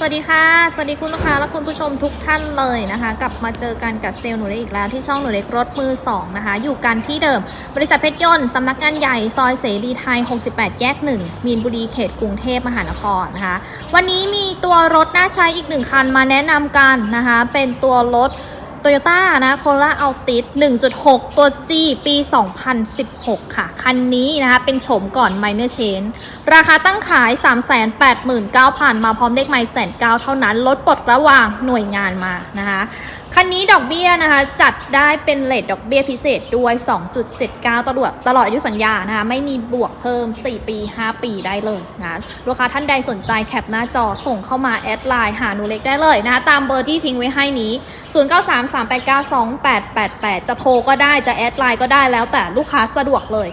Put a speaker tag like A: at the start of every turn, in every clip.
A: สวัสดีค่ะ สวัสดีคุณลูกค้าและคุณผู้ชมทุกท่านเลยนะคะ กลับมาเจอกันกับเซลล์หนูเล็กอีกแล้วที่ช่องหนูเล็กรถมือ 2 นะคะ อยู่กันที่เดิม บริษัทเพชรยนต์สำนักงานใหญ่ ซอยเสรีไทย 68 แยก 1 มีนบุรีเขตกรุงเทพมหานครนะคะ วันนี้มีตัวรถน่าใช้อีกหนึ่งคันมาแนะนำกันนะคะ เป็นตัวรถ โตโยต้านะโคราอัลติส1.6 ตัว G ปี 2016 ค่ะ คันนี้นะคะ เป็นโฉมก่อน Minor Change ราคาตั้งขาย 389,000 มาพร้อมเลขไม่แสนเก้าเท่านั้น ลดปลดระหว่างหน่วยงานมานะคะคันนี้ดอกเบี้ยนะคะ จัดได้เป็นเลทดอกเบี้ยพิเศษด้วย 2.79 ตลอดตลอดอายุสัญญานะคะ ไม่มีบวกเพิ่ม 4 ปี 5 ปีได้เลยนะลูกค้าท่านใดสนใจแคปหน้าจอส่งเข้ามาแอดไลน์หาหนูเล็กได้เลยนะคะ ตามเบอร์ที่ทิ้งไว้ให้นี้ 0933892888 จะโทรก็ได้จะแอดไลน์ก็ได้แล้วแต่ลูกค้าสะดวกเลย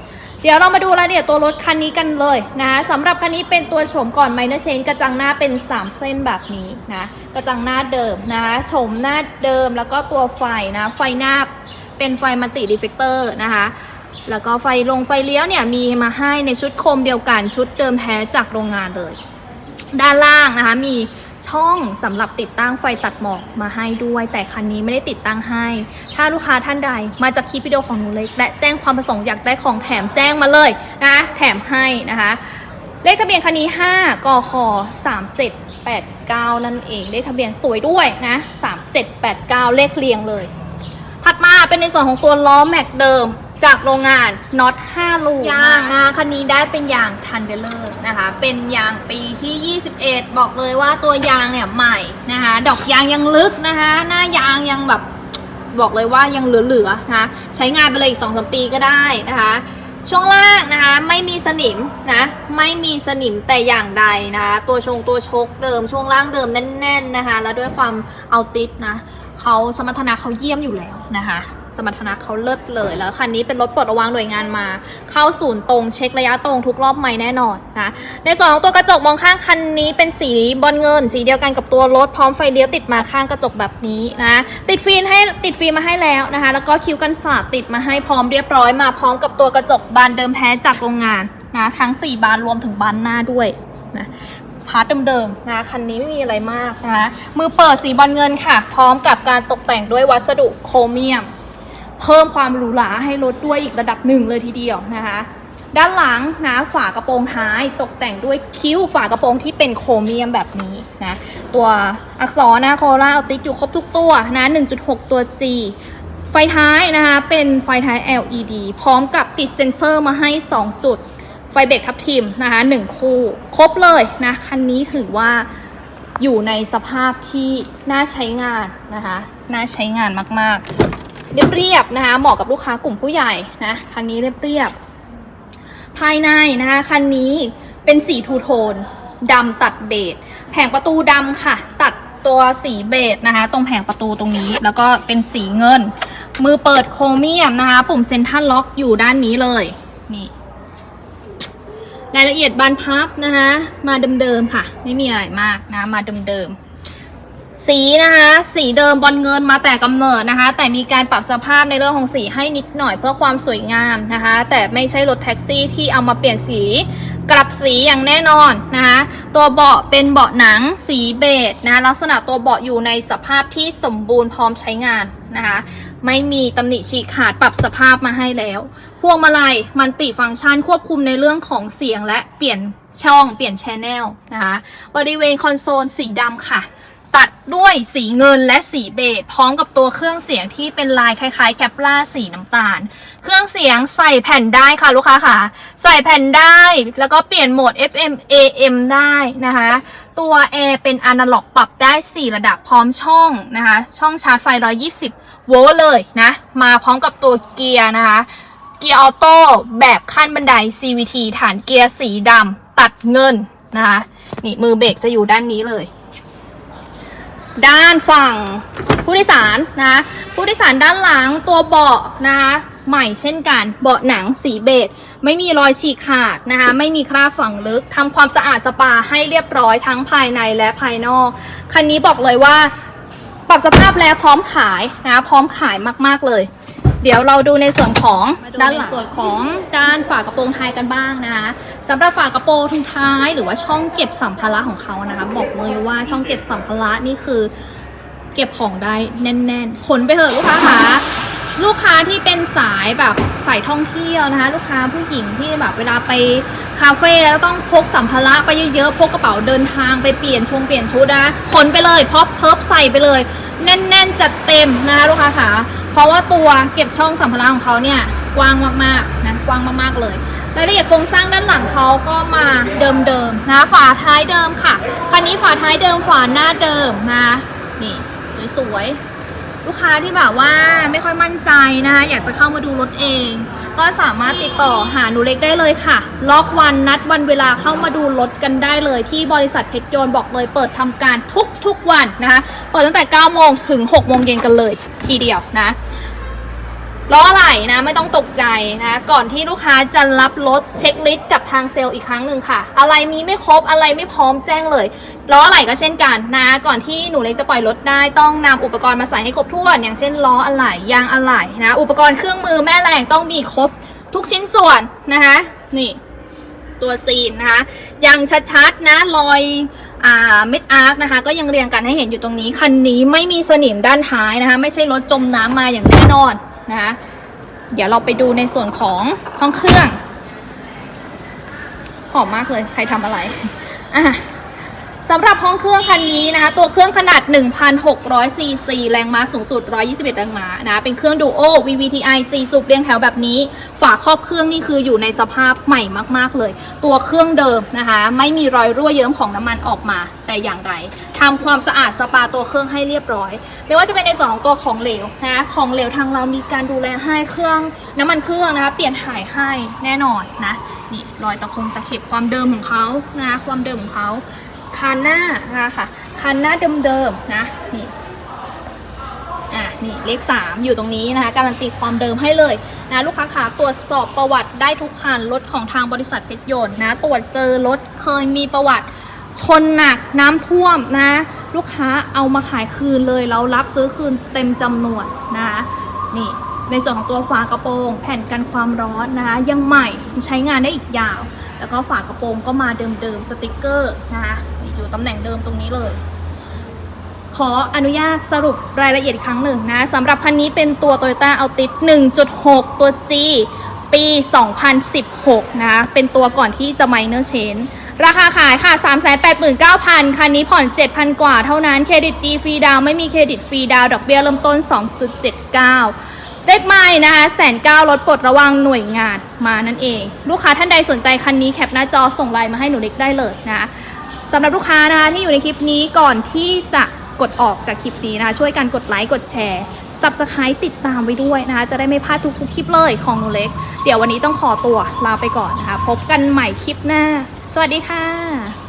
A: เดี๋ยวเรามาดูรายละเอียดตัวรถคันนี้กันเลยนะคะสำหรับคันนี้เป็นตัวโฉมก่อนไมเนอร์เชนกระจังหน้าเป็น 3 เส้นแบบนี้นะ กระจังหน้าเดิมนะคะโฉมหน้าเดิมแล้วก็ตัวไฟนะ ไฟหน้าเป็นไฟมัลติดีเฟกเตอร์นะคะแล้วก็ไฟลงไฟเลี้ยวเนี่ยมีมาให้ในชุดโคมเดียวกันชุดเดิมแท้จากโรงงานเลย ด้านล่างนะคะมี ช่องสำหรับติดตั้งไฟตัดหมอกมาให้ด้วย แต่คันนี้ไม่ได้ติดตั้งให้ ถ้าลูกค้าท่านใดมาจากคลิปวิดีโอของหนูเล็ก และแจ้งความประสงค์อยากได้ของแถมแจ้งมาเลยนะแถมให้นะคะ เลขทะเบียนคันนี้ 5กค3789 นั่นเองเลขทะเบียนสวยด้วยนะ3789 เลขเรียงเลย ถัดมาเป็นในส่วนของตัวล้อแม็กเดิม จากโรงงานน็อต5ลูกยางนะคะคันนี้ได้เป็นยางทันเดเลอร์นะคะ เป็นยางปีที่ 21 บอกเลยว่าตัวยางเนี่ยใหม่นะคะ ดอกยางยังลึกนะคะ หน้ายางยังแบบบอกเลยว่ายังเหลือๆนะคะ ใช้งานไปเลยอีก2-3ปีก็ได้นะคะช่วงล่างนะคะไม่มีสนิมนะไม่มีสนิมแต่อย่างใดนะคะ ตัวชงตัวชกเดิมช่วงล่างเดิมแน่น ๆนะคะ แล้วด้วยความเอาติดนะ เขาสมรรถนะเขาเยี่ยมอยู่แล้วนะคะ สมรรถนะเขาเลิศเลยแล้วคันนี้เป็นรถปลดระวางหน่วยงานมา เข้าศูนย์ตรงเช็คระยะตรงทุกรอบไม่แน่นอนนะในส่วนของตัวกระจกมองข้างคันนี้เป็นสีบอลเงิน สีเดียวกันกับตัวรถพร้อมไฟเลี้ยวติดมาข้างกระจกแบบนี้นะติดฟิล์มให้ติดฟิล์มมาให้แล้วนะคะ แล้วก็คิ้วกันสาดติดมาให้พร้อมเรียบร้อยมาพร้อมกับตัวกระจกบานเดิมแท้จากโรงงานนะทั้ง 4 บานรวมถึงบานหน้าด้วยนะ พาร์ทเดิมๆนะคันนี้ไม่มีอะไรมากนะคะมือเปิดสีบอลเงินค่ะ พร้อมกับการตกแต่งด้วยวัสดุโครเมียม เพิ่มความหรูหราให้รถด้วยอีกระดับหนึ่งเลยทีเดียวนะคะด้านหลังนะฝากระโปรงท้ายตกแต่งด้วยคิ้วฝากระโปรงที่เป็นโครเมียมแบบนี้นะตัวอักษรนะโคราเอาติดอยู่ครบทุกตัวนะ1.6 ตัว G ไฟท้ายนะคะเป็นไฟท้าย LED พร้อมกับติดเซ็นเซอร์มาให้ 2 จุด ไฟเบรกทับทิมนะคะ1คู่ครบเลยนะคันนี้ถือว่าอยู่ในสภาพที่น่าใช้งานนะคะน่าใช้งานมากๆ เรียบๆนะคะเหมาะกับลูกค้ากลุ่มผู้ใหญ่นะคันนี้เรียบๆภายในนะคะคันนี้เป็นสีทูโทนดำตัดเบจแผงประตูดำค่ะ ตัดตัวสีเบจนะคะ ตรงแผงประตูตรงนี้ แล้วก็เป็นสีเงิน มือเปิดโครเมียมนะคะ ปุ่มเซ็นทรัลล็อกอยู่ด้านนี้เลยนี่ รายละเอียดบานพับนะคะ มาเดิมๆค่ะ ไม่มีอะไรมากนะมาเดิมๆสีนะคะ สีเดิมบอลเงินมาแต่กำเนิดนะคะ แต่มีการปรับสภาพในเรื่องของสีให้นิดหน่อยเพื่อความสวยงามนะคะ แต่ไม่ใช่รถแท็กซี่ที่เอามาเปลี่ยนสีกลับสีอย่างแน่นอนนะคะตัวเบาะเป็นเบาะหนังสีเบจนะคะลักษณะตัวเบาะอยู่ในสภาพที่สมบูรณ์พร้อมใช้งานนะคะ ไม่มีตำหนิฉีกขาดปรับสภาพมาให้แล้ว พวงมาลัยมันติฟังก์ชันควบคุมในเรื่องของเสียงและเปลี่ยนช่องเปลี่ยนแชแนลนะคะบริเวณคอนโซลสีดำค่ะ ตัดด้วยสีเงินและสีเบจพร้อมกับตัวเครื่องเสียงที่เป็นลายคล้ายๆแคปล่าสีน้ำตาล เครื่องเสียงใส่แผ่นได้ค่ะลูกค้าค่ะ ใส่แผ่นได้แล้วก็เปลี่ยนโหมด FM AM ได้นะคะ ตัวแอร์เป็นอนาล็อกปรับได้ 4 ระดับพร้อมช่องนะคะ ช่องชาร์จไฟ 120 โวลต์เลยนะ มาพร้อมกับตัวเกียร์นะคะ เกียร์ออโต้แบบขั้นบันได CVT ฐานเกียร์สีดำตัดเงินนะคะ นี่มือเบรกจะอยู่ด้านนี้เลย ด้านฝั่งผู้โดยสารนะ ผู้โดยสารด้านหลังตัวเบาะนะคะ ใหม่เช่นกัน เบาะหนังสีเบจไม่มีรอยฉีกขาดนะคะ ไม่มีคราบฝังลึกทำความสะอาดสปาให้เรียบร้อยทั้งภายในและภายนอก คันนี้บอกเลยว่า ปรับสภาพแล้วพร้อมขายนะพร้อมขายมากๆเลยเดี๋ยวเราดูในส่วนของ
B: มาดู
A: ด้าน
B: ใน
A: ในส่วนของด้านฝากระโปรงท้ายกันบ้างนะคะสำหรับฝากระโปรงท้ายหรือว่าช่องเก็บสัมภาระของเขานะคะ บอกเลยว่าช่องเก็บสัมภาระนี่คือ เก็บของได้แน่น ๆ ขนไปเถอะลูกค้าคะ ลูกค้าที่เป็นสายแบบสายท่องเที่ยวนะคะ ลูกค้าผู้หญิงที่แบบเวลาไปคาเฟ่แล้วต้องพกสัมภาระไปเยอะๆพกกระเป๋าเดินทางไปเปลี่ยนชงเปลี่ยนชุดนะขนไปเลยพอบเพิบใส่ไปเลย แน่นๆจัดเต็มนะคะลูกค้าคะเพราะว่าตัวเก็บช่องสัมภาระของเขาเนี่ยกว้างมากๆนะกว้างมากๆเลยรายละเอียดโครงสร้างด้านหลังเขาก็มาเดิมๆนะฝาท้ายเดิมค่ะคันนี้ฝาท้ายเดิมฝาหน้าเดิมนะคะนี่สวยๆ ลูกค้าที่แบบว่าไม่ค่อยมั่นใจนะคะ อยากจะเข้ามาดูรถเอง ก็สามารถติดต่อหาหนูเล็กได้เลยค่ะ ล็อกวันนัดวันเวลาเข้ามาดูรถกันได้เลย ที่บริษัทเพชรยนต์บอกเลยเปิดทำการทุกทุกๆวันนะคะเปิดตั้งแต่9โมงถึง6โมงเย็นกันเลยทีเดียวนะ ล้ออะไรนะไม่ต้องตกใจนะ ก่อนที่ลูกค้าจะรับรถเช็คลิสต์กับทางเซลล์อีกครั้งหนึ่งค่ะ อะไรมีไม่ครบอะไรไม่พร้อมแจ้งเลยล้ออะไหล่ก็เช่นกันนะ ก่อนที่หนูเล็กจะปล่อยรถได้ต้องนำอุปกรณ์มาใส่ให้ครบถ้วน อย่างเช่นล้ออะไหล่ยางอะไหล่นะอุปกรณ์เครื่องมือแม่แรงต้องมีครบทุกชิ้นส่วนนะคะนี่ ตัวซีนนะคะยังชัดๆนะรอยอ่าเม็ดอาร์คนะคะ ก็ยังเรียงกันให้เห็นอยู่ตรงนี้คันนี้ไม่มีสนิมด้านท้ายนะคะ ไม่ใช่รถจมน้ำมาอย่างแน่นอน นะคะเดี๋ยวเราไปดูในส่วนของห้องเครื่องหอมมากเลยใครทำอะไรอะ สำหรับห้องเครื่องคันนี้นะคะ ตัวเครื่องขนาด 1,600ซีซีแรงม้าสูงสุด 121 แรงม้านะ เป็นเครื่องดูโอ VVTi 4สูบเรียงแถวแบบนี้ ฝาครอบเครื่องนี่คืออยู่ในสภาพใหม่มาก ๆ เลย ตัวเครื่องเดิมนะคะ ไม่มีรอยรั่วเยิ้มของน้ำมันออกมาแต่อย่างใดทำความสะอาดสปาตัวเครื่องให้เรียบร้อย ไม่ว่าจะเป็นในส่วนของตัวของเหลวนะของเหลวทางเรามีการดูแลให้เครื่อง น้ำมันเครื่องนะคะ เปลี่ยนถ่ายให้แน่นอนนะนี่รอยตะคงตะเข็บความเดิมของเขานะความเดิมของเขา คันหน้านะคะคันหน้าเดิมๆนะนี่อะนี่เลข 3 อยู่ตรงนี้นะคะการันตีความเดิมให้เลยนะลูกค้าขาตรวจสอบประวัติได้ทุกคันรถของทางบริษัทเพชรยนต์นะตรวจเจอรถเคยมีประวัติชนหนักน้ำท่วมนะลูกค้าเอามาขายคืนเลยเรารับซื้อคืนเต็มจำนวนนะนี่ในส่วนของตัวฝากระโปรง แผ่นกันความร้อนนะคะยังใหม่ใช้งานได้อีกยาว แล้วก็ฝากระโปรงก็มาเดิมๆสติกเกอร์นะคะ อยู่ตำแหน่งเดิมตรงนี้เลย ขออนุญาตสรุปรายละเอียดอีกครั้งหนึ่งนะสำหรับคันนี้เป็นตัว Toyota Altis 1.6 ตัว G ปี 2016 นะ เป็นตัวก่อนที่จะ minor change ราคาขายค่ะ 389,000 คันนี้ผ่อน 7,000 กว่าเท่านั้น เครดิตดีฟรีดาวไม่มีเครดิตฟรีดาวดอกเบี้ยเริ่มต้น 2.79 เลขไม่นะคะแสนเก้ารถปลดระวังหน่วยงานมานั่นเอง ลูกค้าท่านใดสนใจคันนี้แคปหน้าจอส่งไลน์มาให้หนูเล็กได้เลยนะ สำหรับลูกค้านะคะที่อยู่ในคลิปนี้ก่อนที่จะกดออกจากคลิปนี้นะคะช่วยกันกดไลค์กดแชร์ Subscribe ติดตามไว้ด้วยนะคะ จะได้ไม่พลาดทุกๆคลิปเลยของหนูเล็ก เดี๋ยววันนี้ต้องขอตัวลาไปก่อนนะคะ พบกันใหม่คลิปหน้า สวัสดีค่ะ